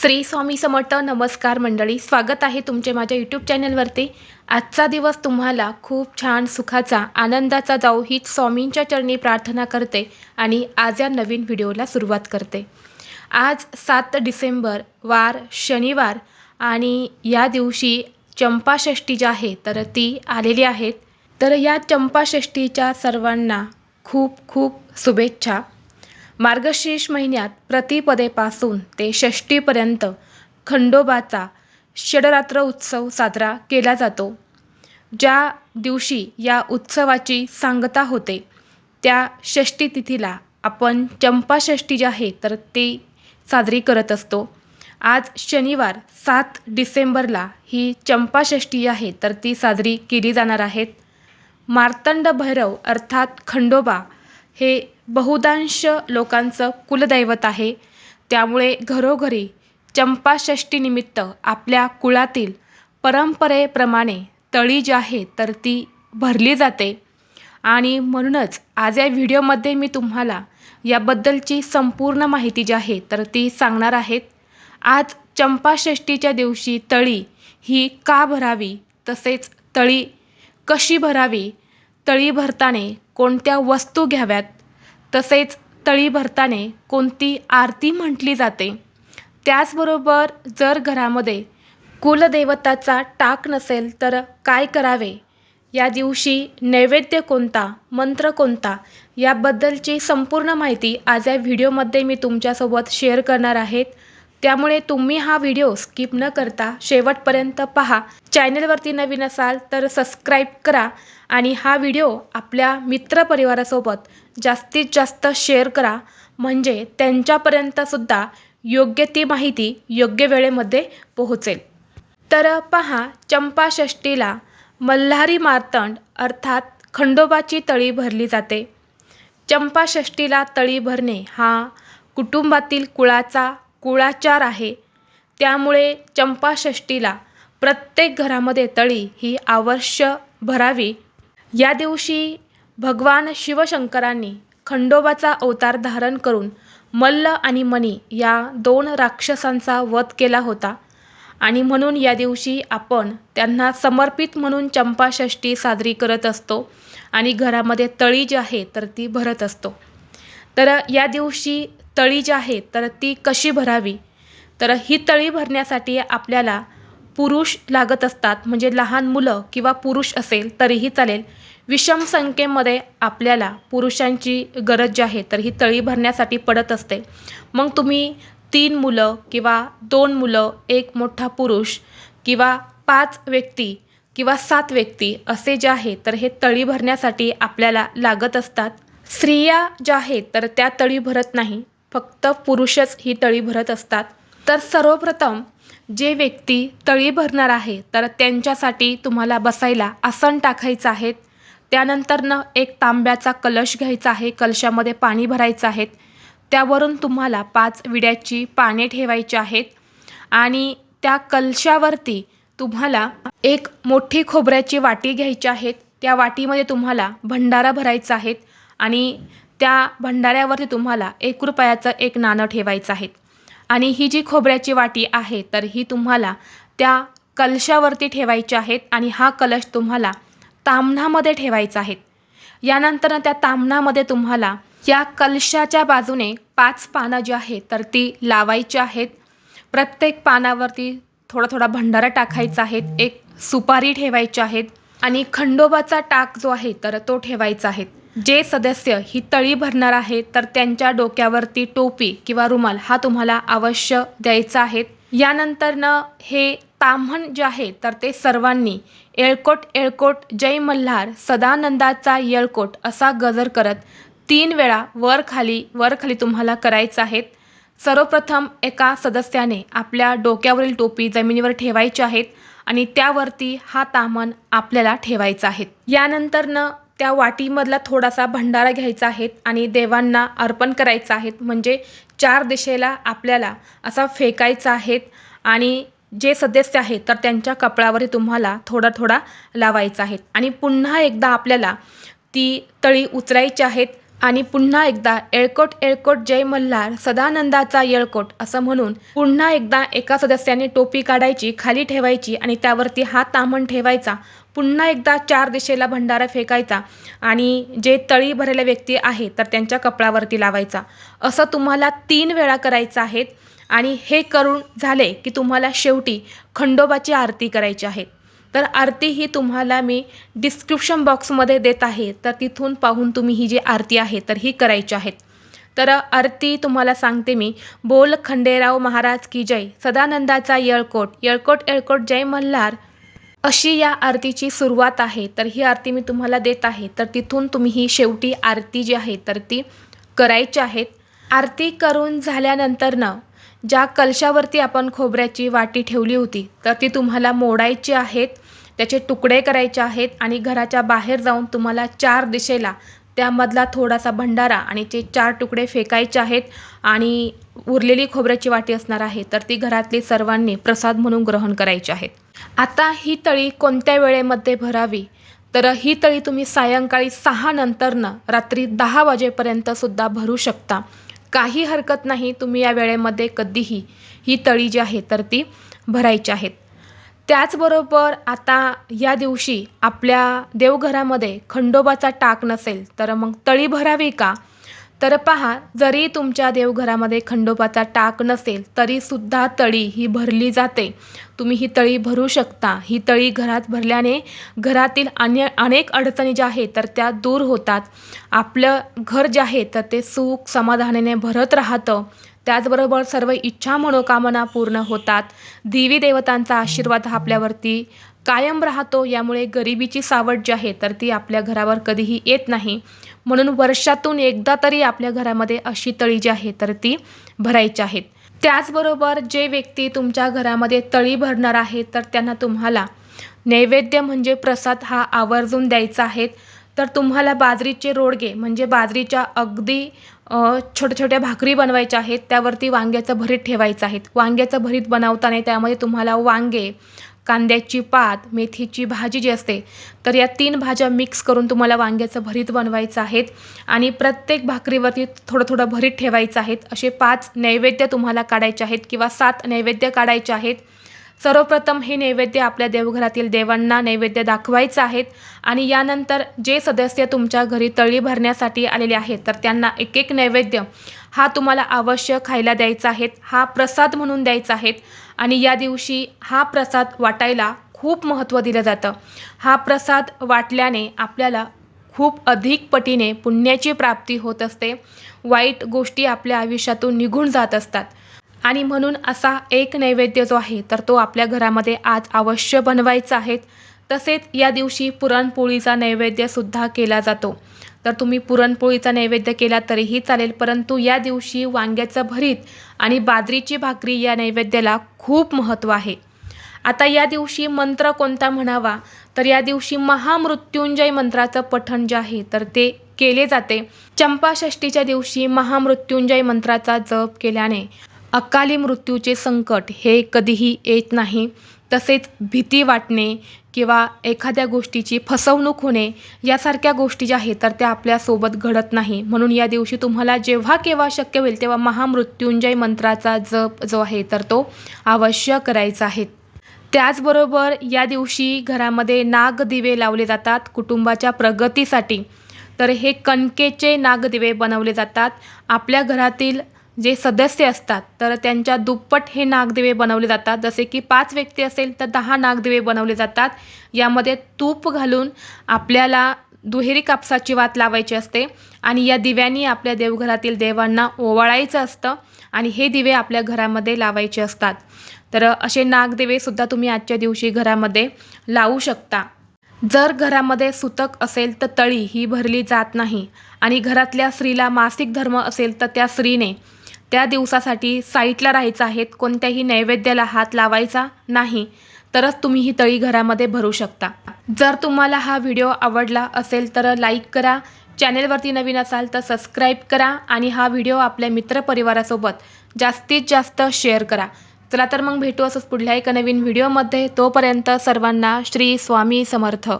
श्री स्वामी समर्थ नमस्कार मंडळी स्वागत आहे तुमचे माझ्या यूट्यूब चॅनलवरती आजचा दिवस तुम्हाला खूप छान सुखाचा आनंदाचा जाऊ हीच स्वामींच्या चरणी प्रार्थना करते आणि आज या नवीन व्हिडिओला सुरुवात करते. आज सात डिसेंबर वार शनिवार आणि या दिवशी चंपाषष्ठी जी आहे तर ती आलेली आहेत तर या चंपाषष्ठीच्या सर्वांना खूप खूप शुभेच्छा. मार्गशीर्ष महिन्यात प्रतिपदेपासून ते षष्टीपर्यंत खंडोबाचा षडरात्र उत्सव साजरा केला जातो. ज्या दिवशी या उत्सवाची सांगता होते त्या षष्टी तिथीला आपण चंपाषष्ठी जी आहे तर ती साजरी करत असतो. आज शनिवार सात डिसेंबरला ही चंपाषष्ठी आहे तर ती साजरी केली जाणार आहेत मार्तंड भैरव अर्थात खंडोबा हे बहुतांश लोकांचं कुलदैवत आहे. त्यामुळे घरोघरी चंपाषष्टीनिमित्त आपल्या कुळातील परंपरेप्रमाणे तळी जी आहे तर ती भरली जाते. आणि म्हणूनच आज या व्हिडिओमध्ये मी तुम्हाला याबद्दलची संपूर्ण माहिती जी आहे तर ती सांगणार आहेत आज चंपाषष्टीच्या दिवशी तळी ही का भरावी? तसेच तळी कशी भरावी? तळी भरताने कोणत्या वस्तू घ्याव्यात? तसेच तळी भरताने कोणती आरती म्हटली जाते. त्याचबरोबर जर घरामध्ये कुलदेवताचा टाक नसेल तर काय करावे? या दिवशी नैवेद्य कोणता मंत्र कोणता याबद्दलची संपूर्ण माहिती आज या व्हिडिओमध्ये मी तुमच्यासोबत शेअर करणार आहेत त्यामुळे तुम्ही हा व्हिडिओ स्किप न करता शेवटपर्यंत पहा. चॅनलवरती नवीन असाल तर सबस्क्राईब करा आणि हा व्हिडिओ आपल्या मित्रपरिवारासोबत जास्तीत जास्त शेअर करा. म्हणजे त्यांच्यापर्यंतसुद्धा योग्य ती माहिती योग्य वेळेमध्ये पोहोचेल. तर पहा चंपाषष्टीला मल्हारी मार्तंड अर्थात खंडोबाची तळी भरली जाते. चंपाषष्टीला तळी भरणे हा कुटुंबातील कुळाचा कुळाचार आहे. त्यामुळे चंपाषष्टीला प्रत्येक घरामध्ये तळी ही अवश्य भरावी. या दिवशी भगवान शिवशंकरांनी खंडोबाचा अवतार धारण करून मल्ल आणि मणी या दोन राक्षसांचा वध केला होता. आणि म्हणून या दिवशी आपण त्यांना समर्पित म्हणून चंपाषष्ठी साजरी करत असतो आणि घरामध्ये तळी जी आहे तर ती भरत असतो. तर या दिवशी तळी जी आहे तर ती कशी भरावी? तर ही तळी भरण्यासाठी आपल्याला पुरुष लागत असतात. म्हणजे लहान मुलं किंवा पुरुष असेल तरीही चालेल. विषम संख्येमध्ये आपल्याला पुरुषांची गरज जी आहे तर ही तळी भरण्यासाठी पडत असते. मग तुम्ही तीन मुलं किंवा दोन मुलं एक मोठा पुरुष किंवा पाच व्यक्ती किंवा सात व्यक्ती असे जे आहे तर हे तळी भरण्यासाठी आपल्याला लागत असतात. स्त्रिया ज्या आहेत तर त्या तळी भरत नाही. फक्त पुरुषच ही तळी भरत असतात. तर सर्वप्रथम जे व्यक्ती तळी भरणार आहे तर त्यांच्यासाठी तुम्हाला बसायला आसन टाकायचं आहेत त्यानंतरनं एक तांब्याचा कलश घ्यायचा आहे कलशामध्ये पाणी भरायचं आहे. त्यावरून तुम्हाला पाच विड्याची पाने ठेवायची आहेत. आणि त्या कलशावरती तुम्हाला एक मोठी खोबऱ्याची वाटी घ्यायची आहेत त्या वाटीमध्ये तुम्हाला भंडारा भरायचा आहे. आणि त्या भंडाऱ्यावरती तुम्हाला एक रुपयाचं एक नाणं ठेवायचं आहे. आणि ही जी खोबऱ्याची वाटी आहे तर ही तुम्हाला त्या कलशावरती ठेवायची आहेत आणि हा कलश तुम्हाला तांबणामध्ये ठेवायचा आहे. यानंतर त्या तांबणामध्ये तुम्हाला या कलशाच्या बाजूने पाच पानं जी आहेत तर ती लावायची आहेत. प्रत्येक पानावरती थोडा थोडा भंडारा टाकायचा आहे एक सुपारी ठेवायची आहेत आणि खंडोबाचा टाक जो आहे तर तो ठेवायचा आहे. जे सदस्य ही तळी भरणार आहे तर त्यांच्या डोक्यावरती टोपी किंवा रुमाल हा तुम्हाला अवश्य द्यायचा आहे. यानंतरनं हे ताम्हण जे आहे तर ते सर्वांनी येळकोट येळकोट जय मल्हार सदानंदाचा येळकोट असा गजर करत तीन वेळा वर खाली वर खाली तुम्हाला करायचं आहेत सर्वप्रथम एका सदस्याने आपल्या डोक्यावरील टोपी जमिनीवर ठेवायची आहेत आणि त्यावरती हा तामण आपल्याला ठेवायचा आहे. यानंतरनं त्या वाटीमधला थोडासा भंडारा घ्यायचा आहे आणि देवांना अर्पण करायचं आहे. म्हणजे चार दिशेला आपल्याला असा फेकायचा आहे आणि जे सदस्य आहेत तर त्यांच्या कपड्यावरही तुम्हाला थोडा थोडा लावायचा आहे. आणि पुन्हा एकदा आपल्याला ती तळी उचलायची आहेत आणि पुन्हा एकदा येळकोट येळकोट जय मल्हार सदानंदाचा येळकोट असं म्हणून पुन्हा एकदा एका सदस्याने टोपी काढायची खाली ठेवायची आणि त्यावरती हात तामण ठेवायचा. पुन्हा एकदा चार दिशेला भंडारा फेकायचा आणि जे तळी भरलेले व्यक्ती आहे तर त्यांच्या कपडावरती लावायचा. असं तुम्हाला तीन वेळा करायचं आहे आणि हे करून झाले की तुम्हाला शेवटी खंडोबाची आरती करायची आहे. तर आरती ही तुम्हाला मी डिस्क्रिप्शन बॉक्समध्ये देत आहे तर तिथून पाहून तुम्ही ही जी आरती आहे तर ही करायची आहेत. तर आरती तुम्हाला सांगते मी. बोल खंडेराव महाराज की जय. सदानंदाचा येळकोट. येळकोट येळकोट जय मल्हार. अशी या आरतीची सुरुवात आहे तर ही आरती मी तुम्हाला देत आहे. तर तिथून तुम्ही ही शेवटी आरती जी आहे तर ती करायची आहेत आरती करून झाल्यानंतरनं ज्या कलशावरती आपण खोबऱ्याची वाटी ठेवली होती तर ती तुम्हाला मोडायची आहेत त्याचे तुकडे करायचे आहेत आणि घराच्या बाहेर जाऊन तुम्हाला चार दिशेला त्यामधला थोडासा भंडारा आणि ते चार तुकडे फेकायचे आहेत आणि उरलेली खोबऱ्याची वाटी असणार आहे. तर ती घरातली सर्वांनी प्रसाद म्हणून ग्रहण करायची आहेत. आता ही तळी कोणत्या वेळेमध्ये भरावी? तर ही तळी तुम्ही सायंकाळी सहा नंतरनं रात्री दहा वाजेपर्यंत सुद्धा भरू शकता. काही हरकत नाही तुम्ही या वेळेमध्ये कधीही ही तळी जी आहे तर ती भरायची आहेत त्याचबरोबर आता या दिवशी आपल्या देवघरामध्ये खंडोबाचा टाक नसेल तर मग तळी भरावी का? तर पहा जरी तुमच्या देवघरामध्ये खंडोबाचा टाक नसेल तरीसुद्धा तळी ही भरली जाते. तुम्ही ही तळी भरू शकता. ही तळी घरात भरल्याने घरातील अन्य अनेक अडचणी ज्या आहेत तर त्या दूर होतात. आपलं घर जे आहे तर ते सुख समाधानाने भरत राहतं. त्याचबरोबर सर्व इच्छा मनोकामना पूर्ण होतात. देवी देवतांचा आशीर्वाद हा आपल्यावरती कायम राहतो. यामुळे गरिबीची सावट जी आहे तर ती आपल्या घरावर कधीही येत नाही. म्हणून वर्षातून एकदा तरी आपल्या घरामध्ये अशी तळी जी आहे तर ती भरायची आहेत त्याचबरोबर जे व्यक्ती तुमच्या घरामध्ये तळी भरणार आहेत तर त्यांना तुम्हाला नैवेद्य म्हणजे प्रसाद हा आवर्जून द्यायचा आहे. तर तुम्हाला बाजरीचे रोडगे म्हणजे बाजरीच्या अगदी छोट्या छोट्या भाकरी बनवायच्या आहेत त्यावरती वांग्याचं भरीत ठेवायचं आहे. वांग्याचं भरीत बनवताना त्यामध्ये तुम्हाला वांगे कांद्याची पात मेथीची भाजी जी असते तर या तीन भाज्या मिक्स करून तुम्हाला वांग्याचं भरीत बनवायचं आहेत आणि प्रत्येक भाकरीवरती थोडं थोडं भरीत ठेवायचं आहेत. असे पाच नैवेद्य तुम्हाला काढायचे आहेत किंवा सात नैवेद्य काढायचे आहेत. सर्वप्रथम हे नैवेद्य आपल्या देवघरातील देवांना नैवेद्य दाखवायचं आहेत आणि यानंतर जे सदस्य तुमच्या घरी तळी भरण्यासाठी आलेले आहेत तर त्यांना एक एक नैवेद्य हा तुम्हाला अवश्य खायला द्यायचा आहेत हा प्रसाद म्हणून द्यायचा आहेत आणि या दिवशी हा प्रसाद वाटायला खूप महत्त्व दिलं जातं. हा प्रसाद वाटल्याने आपल्याला खूप अधिक पटीने पुण्याची प्राप्ती होत असते. वाईट गोष्टी आपल्या आयुष्यातून निघून जात असतात. आणि म्हणून असा एक नैवेद्य जो आहे तर तो आपल्या घरामध्ये आज अवश्य बनवायचा आहे. तसेच या दिवशी पुरणपोळीचा नैवेद्यसुद्धा केला जातो. तर तुम्ही पुरणपोळीचा नैवेद्य केला तरीही चालेल परंतु या दिवशी वांग्याचं भरीत आणि बाजरीची भाकरी या नैवेद्याला खूप महत्त्व आहे. आता या दिवशी मंत्र कोणता म्हणावा? तर या दिवशी महामृत्युंजय मंत्राचं पठण जे आहे तर ते केले जाते. चंपाषष्टीच्या दिवशी महामृत्युंजय मंत्राचा जप केल्याने अकाली मृत्यूचे संकट हे कधीही येत नाही. तसेच भीती वाटणे किंवा एखाद्या गोष्टीची फसवणूक होणे यासारख्या गोष्टी ज्या आहेत तर त्या आपल्यासोबत घडत नाही. म्हणून या दिवशी तुम्हाला जेव्हा केव्हा शक्य होईल तेव्हा महामृत्युंजय मंत्राचा जप जो आहे तर तो अवश्य करायचा आहे. त्याचबरोबर या दिवशी घरामध्ये नागदिवे लावले जातात कुटुंबाच्या प्रगतीसाठी. तर हे कणकेचे नागदिवे बनवले जातात. आपल्या घरातील जे सदस्य असतात तर त्यांच्या दुप्पट हे नागदिवे बनवले जातात. जसे की पाच व्यक्ती असेल तर दहा नागदिवे बनवले जातात. यामध्ये तूप घालून आपल्याला दुहेरी कापसाची वात लावायची असते आणि या दिव्यांनी आपल्या देवघरातील देवांना ओवाळायचं असतं आणि हे दिवे आपल्या घरामध्ये लावायचे असतात. तर असे नागदिवेसुद्धा तुम्ही आजच्या दिवशी घरामध्ये लावू शकता. जर घरामध्ये सुतक असेल तर तळी ही भरली जात नाही आणि घरातल्या स्त्रीला मासिक धर्म असेल तर त्या स्त्रीने त्या दिवसासाठी साईटला राहायचं आहेत कोणत्याही नैवेद्याला हात लावायचा नाही तरच तुम्ही ही तळी घरामध्ये भरू शकता. जर तुम्हाला हा व्हिडिओ आवडला असेल तर लाईक करा चॅनेलवरती नवीन असाल तर सबस्क्राईब करा आणि हा व्हिडिओ आपल्या मित्रपरिवारासोबत जास्तीत जास्त शेअर करा. चला तर मग भेटू असंच पुढल्या एका नवीन व्हिडिओमध्ये. तोपर्यंत सर्वांना श्री स्वामी समर्थ.